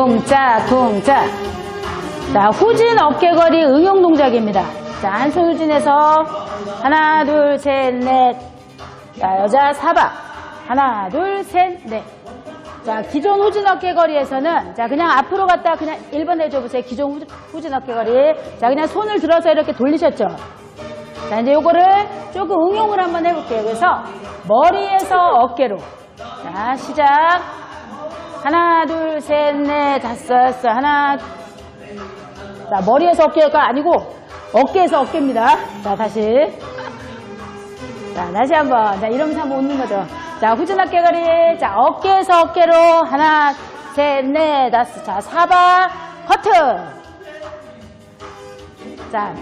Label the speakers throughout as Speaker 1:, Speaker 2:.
Speaker 1: 동작, 동작. 자, 후진 어깨거리 응용 동작입니다. 자, 한 손 후진해서 하나, 둘, 셋, 넷. 자, 여자 사박. 하나, 둘, 셋, 넷. 자, 기존 후진 어깨거리에서는 자, 그냥 앞으로 갔다 그냥 1번 해줘 보세요. 기존 후- 후진 어깨거리. 자, 그냥 손을 들어서 이렇게 돌리셨죠? 자, 이제 요거를 조금 응용을 한번 해볼게요. 그래서 머리에서 어깨로. 자, 시작. 하나, 둘, 셋, 넷, 다섯, 여섯, 하나. 자, 머리에서 어깨가 아니고 어깨에서 어깨입니다. 자, 다시. 자, 다시 한 번. 자, 이러면서 한번 웃는 거죠. 자, 후진 어깨거리. 자, 어깨에서 어깨로. 하나, 셋, 넷, 다섯. 자, 사박, 커트. 자,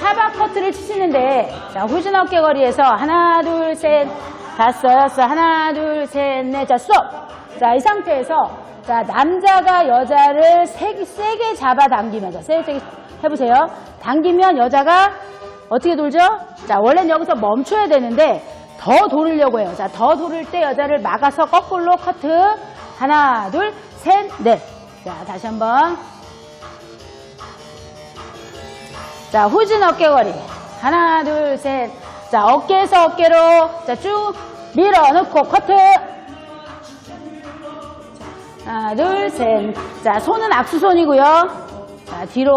Speaker 1: 사박 커트를 치시는데, 자, 후진 어깨거리에서 하나, 둘, 셋, 다섯, 여섯, 하나, 둘, 셋, 넷, 자, 스톱! 자, 이 상태에서, 자, 남자가 여자를 세게, 세게 잡아당기면서, 세게, 세게 해보세요. 당기면 여자가 어떻게 돌죠? 자, 원래는 여기서 멈춰야 되는데, 더 돌으려고 해요. 자, 더 돌을 때 여자를 막아서 거꾸로 커트. 하나, 둘, 셋, 넷. 자, 다시 한 번. 자, 후진 어깨거리. 하나, 둘, 셋. 자, 어깨에서 어깨로. 자, 쭉 밀어 넣고 커트. 하나, 둘, 셋. 자, 손은 악수손이고요. 자, 뒤로.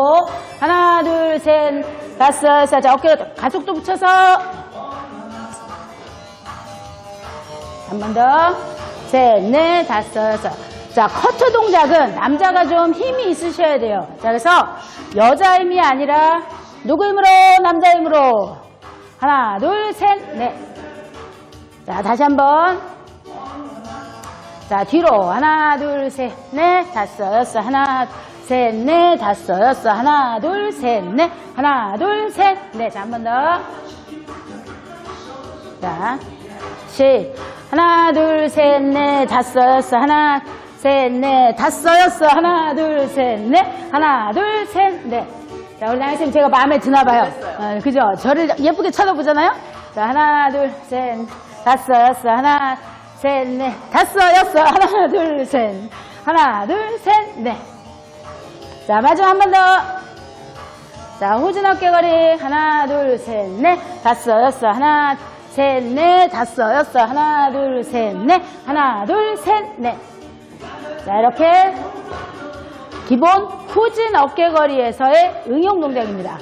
Speaker 1: 하나, 둘, 셋. 다섯. 자, 어깨 가속도 붙여서. 한 번 더. 셋, 넷, 다섯, 여섯. 자, 커트 동작은 남자가 좀 힘이 있으셔야 돼요. 자, 그래서 여자 힘이 아니라 누구 힘으로? 남자 힘으로. 하나, 둘, 셋, 넷. 자, 다시 한 번. 자, 뒤로. 하나, 둘, 셋, 넷, 다섯, 여섯. 하나, 셋, 넷, 다섯, 여섯. 하나, 둘, 셋, 넷. 하나, 둘, 셋, 넷. 자, 한 번 더. 자, 시. 하나, 둘, 셋, 넷, 다섯, 여섯. 하나, 셋, 넷, 다섯, 여섯. 하나, 둘, 셋, 넷. 하나, 둘, 셋, 넷. 자, 우리 나영쌤 제가 마음에 드나 봐요. 어, 그죠? 저를 예쁘게 쳐다보잖아요? 자, 하나, 둘, 셋, 다섯, 여섯. 하나, 셋, 넷, 다섯, 여섯. 하나, 둘, 셋. 하나, 둘, 셋, 넷. 자, 마지막 한 번 더. 자, 후진 어깨거리. 하나, 둘, 셋, 넷, 다섯, 여섯. 하나, 셋, 넷, 다섯, 여섯. 하나, 둘, 셋, 넷. 하나, 둘, 셋, 넷. 자, 이렇게 기본 후진 어깨거리에서의 응용 동작입니다.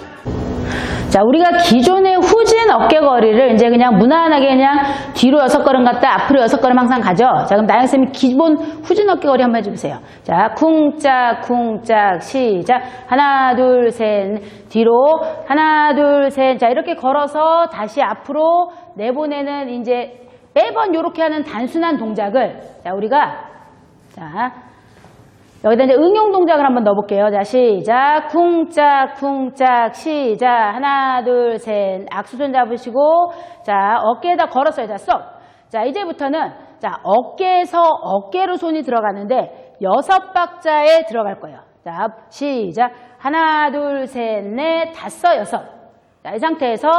Speaker 1: 자, 우리가 기존의 후진 어깨거리를 이제 그냥 무난하게 그냥 뒤로 여섯 걸음 갔다 앞으로 여섯 걸음 항상 가죠. 자, 그럼 나영 쌤이 기본 후진 어깨거리 한번 해주세요. 자, 쿵짝, 쿵짝, 시작. 하나, 둘, 셋. 뒤로. 하나, 둘, 셋. 자, 이렇게 걸어서 다시 앞으로 내보내는 이제 매번 이렇게 하는 단순한 동작을 자, 우리가 자, 여기다 이제 응용 동작을 한번 넣어볼게요. 자, 시작. 쿵짝, 쿵짝, 시작. 하나, 둘, 셋. 악수손 잡으시고, 자, 어깨에다 걸었어요. 자, 쏙. 자, 이제부터는, 자, 어깨에서 어깨로 손이 들어가는데, 여섯 박자에 들어갈 거예요. 자, 시작. 하나, 둘, 셋, 넷, 다섯, 여섯. 자, 이 상태에서,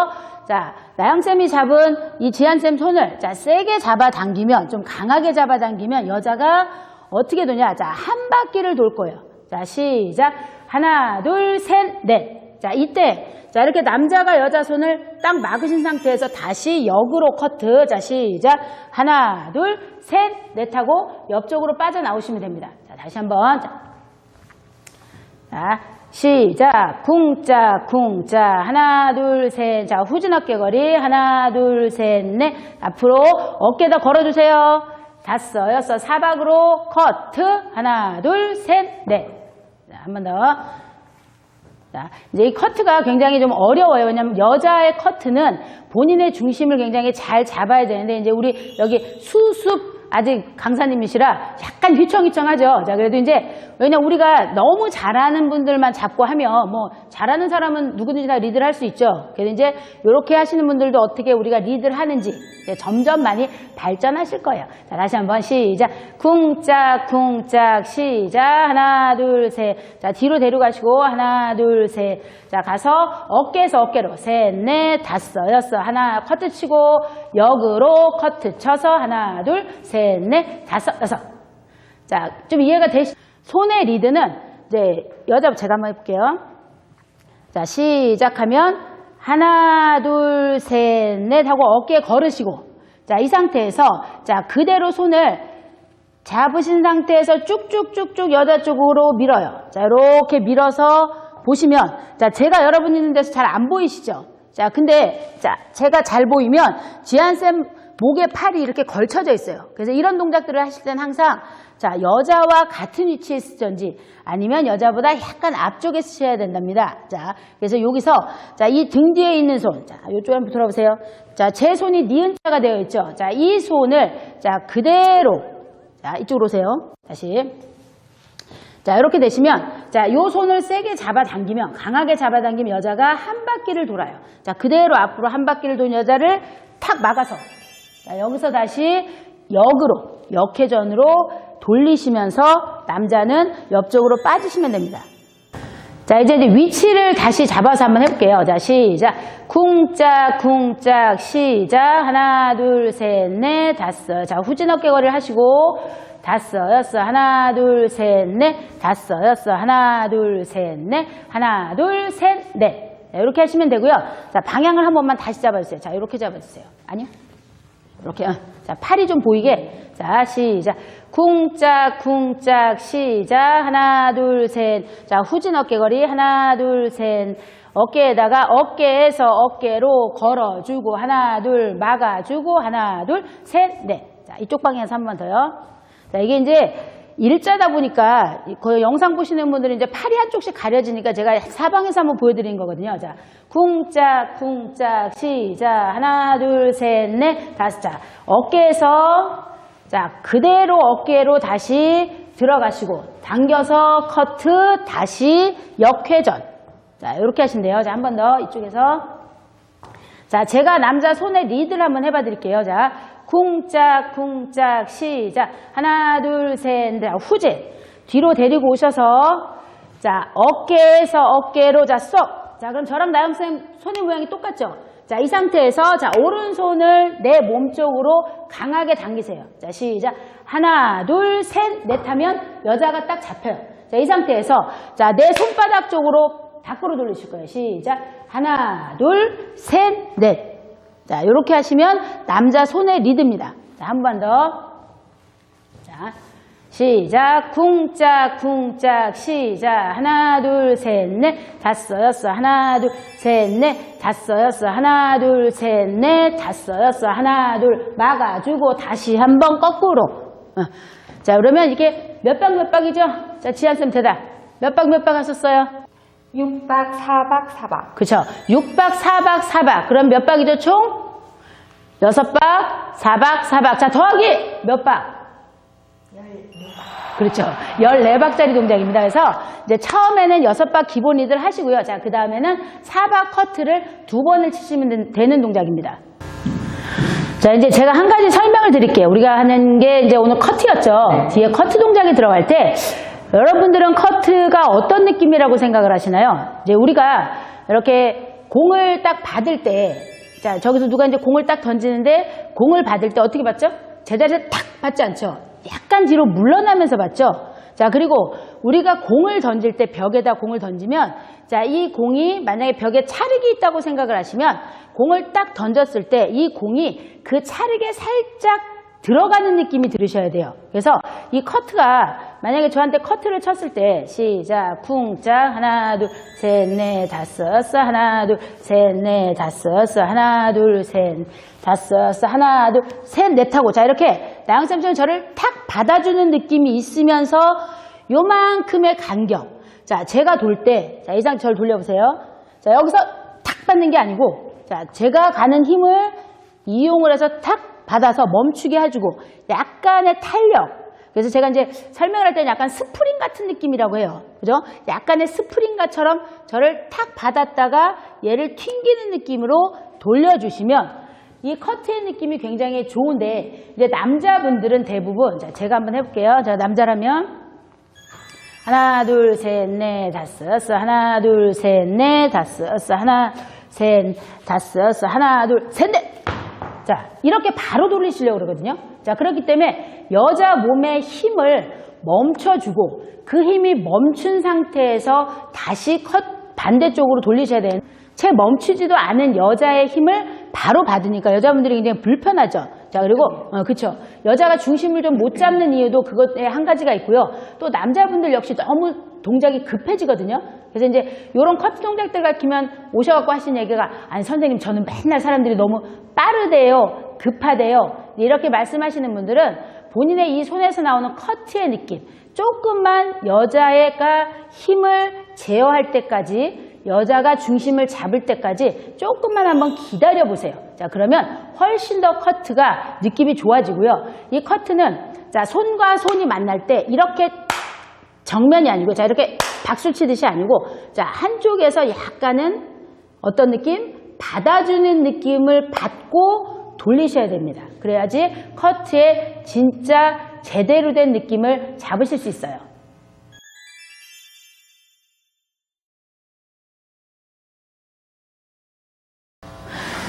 Speaker 1: 자, 나영쌤이 잡은 이 지한쌤 손을, 자, 세게 잡아당기면, 좀 강하게 잡아당기면, 여자가 어떻게 도냐? 자, 한 바퀴를 돌 거예요. 자, 시작. 하나, 둘, 셋, 넷. 자, 이때, 자, 이렇게 남자가 여자 손을 딱 막으신 상태에서 다시 역으로 커트. 자, 시작. 하나, 둘, 셋, 넷 하고 옆쪽으로 빠져나오시면 됩니다. 자, 다시 한 번. 자, 자, 시작. 쿵짝, 쿵짝. 하나, 둘, 셋. 자, 후진 어깨 거리. 하나, 둘, 셋, 넷. 앞으로 어깨다 걸어주세요. 다섯, 여섯, 사박으로 커트. 하나, 둘, 셋, 넷. 자, 한번 더. 자, 이제 이 커트가 굉장히 좀 어려워요. 왜냐면 여자의 커트는 본인의 중심을 굉장히 잘 잡아야 되는데, 이제 우리 여기 수습 아직 강사님이시라 약간 휘청휘청하죠. 자, 그래도 이제 왜냐 우리가 너무 잘하는 분들만 잡고 하면 뭐 잘하는 사람은 누구든지 다 리드를 할 수 있죠. 그래서 이제 이렇게 하시는 분들도 어떻게 우리가 리드를 하는지 점점 많이 발전하실 거예요. 자, 다시 한번 시작. 쿵짝 쿵짝 시작. 하나 둘 셋. 자, 뒤로 데려가시고 하나 둘 셋. 자, 가서 어깨에서 어깨로 셋, 넷, 다섯, 여섯. 하나 커트 치고 역으로 커트 쳐서 하나 둘 셋, 넷, 다섯, 여섯. 자, 좀 이해가 되시, 손의 리드는 이제 여자 제가 한번 해볼게요. 자, 시작하면 하나, 둘, 셋, 넷 하고 어깨 걸으시고 자, 이 상태에서 자, 그대로 손을 잡으신 상태에서 쭉쭉쭉쭉 여자 쪽으로 밀어요. 자, 이렇게 밀어서 보시면 자, 제가 여러분 있는 데서 잘 안 보이시죠? 자, 근데 자, 제가 잘 보이면 지한쌤 목에 팔이 이렇게 걸쳐져 있어요. 그래서 이런 동작들을 하실 때는 항상 자, 여자와 같은 위치에 쓰든지 아니면 여자보다 약간 앞쪽에 쓰셔야 된답니다. 자, 그래서 여기서 자, 이 등 뒤에 있는 손. 자, 이쪽에 한번 돌아보세요. 자, 제 손이 니은자가 되어 있죠. 자, 이 손을 자, 그대로 자, 이쪽으로 오세요. 다시. 자, 이렇게 되시면, 자, 요 손을 세게 잡아당기면, 강하게 잡아당기면 여자가 한 바퀴를 돌아요. 자, 그대로 앞으로 한 바퀴를 도는 여자를 탁 막아서, 자, 여기서 다시 역으로, 역회전으로 돌리시면서 남자는 옆쪽으로 빠지시면 됩니다. 자, 이제 위치를 다시 잡아서 한번 해볼게요. 자, 시작. 쿵짝, 쿵짝, 시작. 하나, 둘, 셋, 넷, 다섯. 자, 후진 어깨거리를 하시고, 다섯, 여섯. 하나, 둘, 셋, 넷, 다섯, 여섯. 하나, 둘, 셋, 넷. 하나, 둘, 셋, 넷. 자, 이렇게 하시면 되고요. 자, 방향을 한 번만 다시 잡아주세요. 자, 이렇게 잡아주세요. 아니요? 이렇게. 어. 자, 팔이 좀 보이게. 자, 시작. 쿵짝, 쿵짝, 시작. 하나, 둘, 셋. 자, 후진 어깨거리. 하나, 둘, 셋. 어깨에다가 어깨에서 어깨로 걸어주고, 하나, 둘, 막아주고, 하나, 둘, 셋, 넷. 자, 이쪽 방향에서 한 번 더요. 자, 이게 이제 일자다 보니까 거의 영상 보시는 분들은 이제 팔이 한쪽씩 가려지니까 제가 사방에서 한번 보여드린 거거든요. 자, 쿵짝, 쿵짝, 시작. 하나, 둘, 셋, 넷, 다섯. 자, 어깨에서 자, 그대로 어깨로 다시 들어가시고, 당겨서 커트, 다시 역회전. 자, 이렇게 하신대요. 자, 한 번 더, 이쪽에서. 자, 제가 남자 손에 리드를 한번 해봐 드릴게요. 자, 쿵짝, 쿵짝, 시작. 하나, 둘, 셋, 넷. 후진. 뒤로 데리고 오셔서, 자, 어깨에서 어깨로, 자, 쏙. 자, 그럼 저랑 나영 쌤 손의 모양이 똑같죠? 자, 이 상태에서, 자, 오른손을 내 몸 쪽으로 강하게 당기세요. 자, 시작. 하나, 둘, 셋, 넷 하면 여자가 딱 잡혀요. 자, 이 상태에서, 자, 내 손바닥 쪽으로 밖으로 돌리실 거예요. 시작. 하나, 둘, 셋, 넷. 자, 이렇게 하시면 남자 손의 리드입니다. 자, 한 번 더. 자, 시작. 쿵짝, 쿵짝, 시작. 하나, 둘, 셋, 넷. 다섯, 여섯. 하나, 둘, 셋, 넷. 다섯, 여섯. 하나, 둘, 셋, 넷. 다섯, 여섯. 하나, 둘. 막아주고 다시 한 번 거꾸로. 어. 자, 그러면 이게 몇박몇 박이죠? 자, 지한쌤 대답. 몇박몇박 하셨어요?
Speaker 2: 6박 4박 4박
Speaker 1: 그쵸. 6박, 4박, 4박. 그럼 몇 박이죠, 총? 6박, 4박, 4박. 자, 더하기 몇 박? 그렇죠. 14박짜리 동작입니다. 그래서 이제 처음에는 6박 기본이들 하시고요. 자, 그 다음에는 4박 커트를 두 번을 치시면 된- 되는 동작입니다. 자, 이제 제가 한 가지 설명을 드릴게요. 우리가 하는 게 이제 오늘 커트였죠. 뒤에 커트 동작이 들어갈 때 여러분들은 커트가 어떤 느낌이라고 생각을 하시나요? 이제 우리가 이렇게 공을 딱 받을 때, 자, 저기서 누가 이제 공을 딱 던지는데 공을 받을 때 어떻게 받죠? 제자리에 탁 받지 않죠? 약간 뒤로 물러나면서 받죠? 자, 그리고 우리가 공을 던질 때 벽에다 공을 던지면 자, 이 공이 만약에 벽에 차륵이 있다고 생각을 하시면 공을 딱 던졌을 때 이 공이 그 차륵에 살짝 들어가는 느낌이 들으셔야 돼요. 그래서 이 커트가 만약에 저한테 커트를 쳤을 때 시작 쿵짝 하나 둘 셋 넷 다섯 하나 둘 셋 넷 다섯 하나 둘 셋 다섯 하나 둘 셋 넷 하고 자 이렇게 나영쌤처럼 저를 탁 받아주는 느낌이 있으면서 요만큼의 간격 자 제가 돌 때 자 이상 저를 돌려보세요 자 여기서 탁 받는 게 아니고 자 제가 가는 힘을 이용을 해서 탁 받아서 멈추게 해주고 약간의 탄력. 그래서 제가 이제 설명을 할 때는 약간 스프링 같은 느낌이라고 해요. 그죠? 약간의 스프링가처럼 저를 탁 받았다가 얘를 튕기는 느낌으로 돌려주시면 이 커트의 느낌이 굉장히 좋은데 이제 남자분들은 대부분 자, 제가 한번 해볼게요. 자, 남자라면 하나, 둘, 셋, 넷, 다섯. 하나, 둘, 셋, 넷, 다섯. 하나, 셋, 다섯. 하나, 둘, 셋, 넷. 자, 이렇게 바로 돌리시려고 그러거든요. 자, 그렇기 때문에 여자 몸의 힘을 멈춰주고 그 힘이 멈춘 상태에서 다시 컷 반대쪽으로 돌리셔야 되는 채 멈추지도 않은 여자의 힘을 바로 받으니까 여자분들이 굉장히 불편하죠. 자, 그리고, 어, 그쵸. 여자가 중심을 좀 못 잡는 이유도 그것에 한 가지가 있고요. 또 남자분들 역시 너무 동작이 급해지거든요. 그래서 이제 이런 커트 동작들 같으면 오셔갖고 하신 얘기가 아니 선생님 저는 맨날 사람들이 너무 빠르대요 급하대요. 이렇게 말씀하시는 분들은 본인의 이 손에서 나오는 커트의 느낌 조금만 여자가 힘을 제어할 때까지 여자가 중심을 잡을 때까지 조금만 한번 기다려 보세요. 자 그러면 훨씬 더 커트가 느낌이 좋아지고요. 이 커트는 자 손과 손이 만날 때 이렇게 정면이 아니고 자 이렇게 박수 치듯이 아니고 자 한쪽에서 약간은 어떤 느낌? 받아주는 느낌을 받고 돌리셔야 됩니다. 그래야지 커트의 진짜 제대로 된 느낌을 잡으실 수 있어요.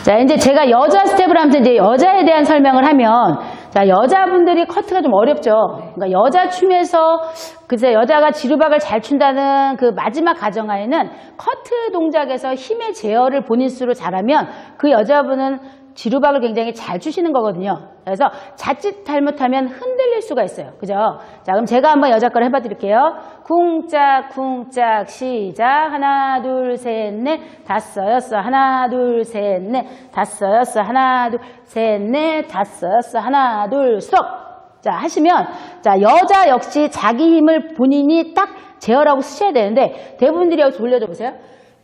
Speaker 1: 자, 이제 제가 여자 스텝을 하면서 이제 여자에 대한 설명을 하면, 자, 여자분들이 커트가 좀 어렵죠. 그러니까 여자 춤에서, 글쎄, 여자가 지루박을 잘 춘다는 그 마지막 가정하에는 커트 동작에서 힘의 제어를 본인 스스로 잘하면 그 여자분은 지루박을 굉장히 잘 추시는 거거든요. 그래서 자칫 잘못하면 흔들릴 수가 있어요. 그죠? 자, 그럼 제가 한번 여자 거를 해봐 드릴게요. 쿵짝, 쿵짝, 시작. 하나, 둘, 셋, 넷, 다섯, 여섯. 하나, 둘, 셋, 넷, 다섯, 여섯. 하나, 둘, 셋, 넷, 다섯, 여섯. 하나, 둘, 스톱. 자, 하시면, 자, 여자 역시 자기 힘을 본인이 딱 제어라고 쓰셔야 되는데, 대부분들이 여기 돌려줘 보세요.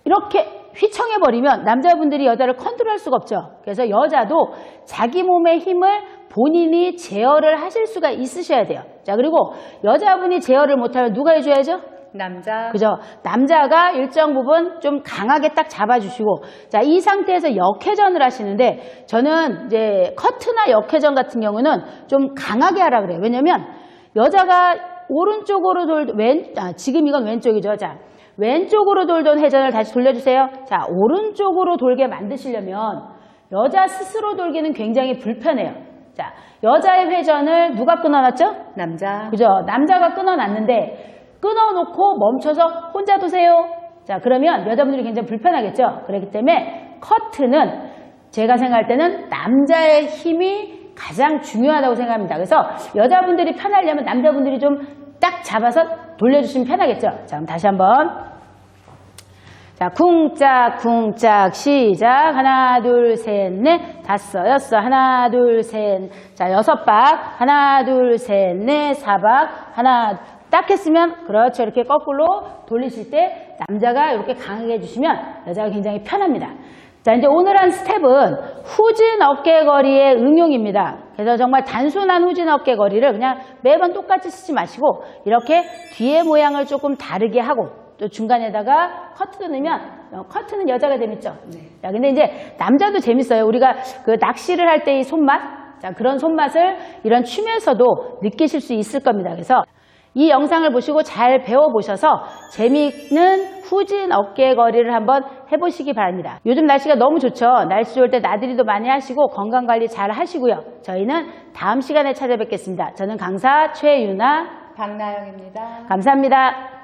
Speaker 1: 이렇게 휘청해버리면 남자분들이 여자를 컨트롤할 수가 없죠. 그래서 여자도 자기 몸의 힘을 본인이 제어를 하실 수가 있으셔야 돼요. 자, 그리고 여자분이 제어를 못하면 누가 해줘야죠?
Speaker 2: 남자
Speaker 1: 그죠? 남자가 일정 부분 좀 강하게 딱 잡아주시고, 자, 이 상태에서 역회전을 하시는데, 저는 이제 커트나 역회전 같은 경우는 좀 강하게 하라 그래요. 왜냐면, 여자가 오른쪽으로 돌, 왼, 아, 지금 이건 왼쪽이죠. 자, 왼쪽으로 돌던 회전을 다시 돌려주세요. 자, 오른쪽으로 돌게 만드시려면, 여자 스스로 돌기는 굉장히 불편해요. 자, 여자의 회전을 누가 끊어놨죠?
Speaker 2: 남자
Speaker 1: 그죠? 남자가 끊어놨는데 끊어놓고 멈춰서 혼자 두세요. 자, 그러면 여자분들이 굉장히 불편하겠죠? 그렇기 때문에 커트는 제가 생각할 때는 남자의 힘이 가장 중요하다고 생각합니다. 그래서 여자분들이 편하려면 남자분들이 좀 딱 잡아서 돌려주시면 편하겠죠. 자, 그럼 다시 한번. 자, 쿵짝, 쿵짝, 시작. 하나, 둘, 셋, 넷, 다섯, 여섯, 하나, 둘, 셋. 자, 여섯 박. 하나, 둘, 셋, 넷, 사박. 하나, 딱 했으면, 그렇죠. 이렇게 거꾸로 돌리실 때 남자가 이렇게 강하게 해주시면 여자가 굉장히 편합니다. 자, 이제 오늘 한 스텝은 후진 어깨거리의 응용입니다. 그래서 정말 단순한 후진 어깨거리를 그냥 매번 똑같이 쓰지 마시고 이렇게 뒤에 모양을 조금 다르게 하고 또 중간에다가 커트도 넣으면 어, 커트는 여자가 재밌죠. 자, 근데 이제 남자도 재밌어요. 우리가 그 낚시를 할 때 이 손맛, 자, 그런 손맛을 이런 춤에서도 느끼실 수 있을 겁니다. 그래서 이 영상을 보시고 잘 배워보셔서 재미있는 후진 어깨거리를 한번 해보시기 바랍니다. 요즘 날씨가 너무 좋죠. 날씨 좋을 때 나들이도 많이 하시고 건강관리 잘 하시고요. 저희는 다음 시간에 찾아뵙겠습니다. 저는 강사 최유나
Speaker 2: 박나영입니다.
Speaker 1: 감사합니다.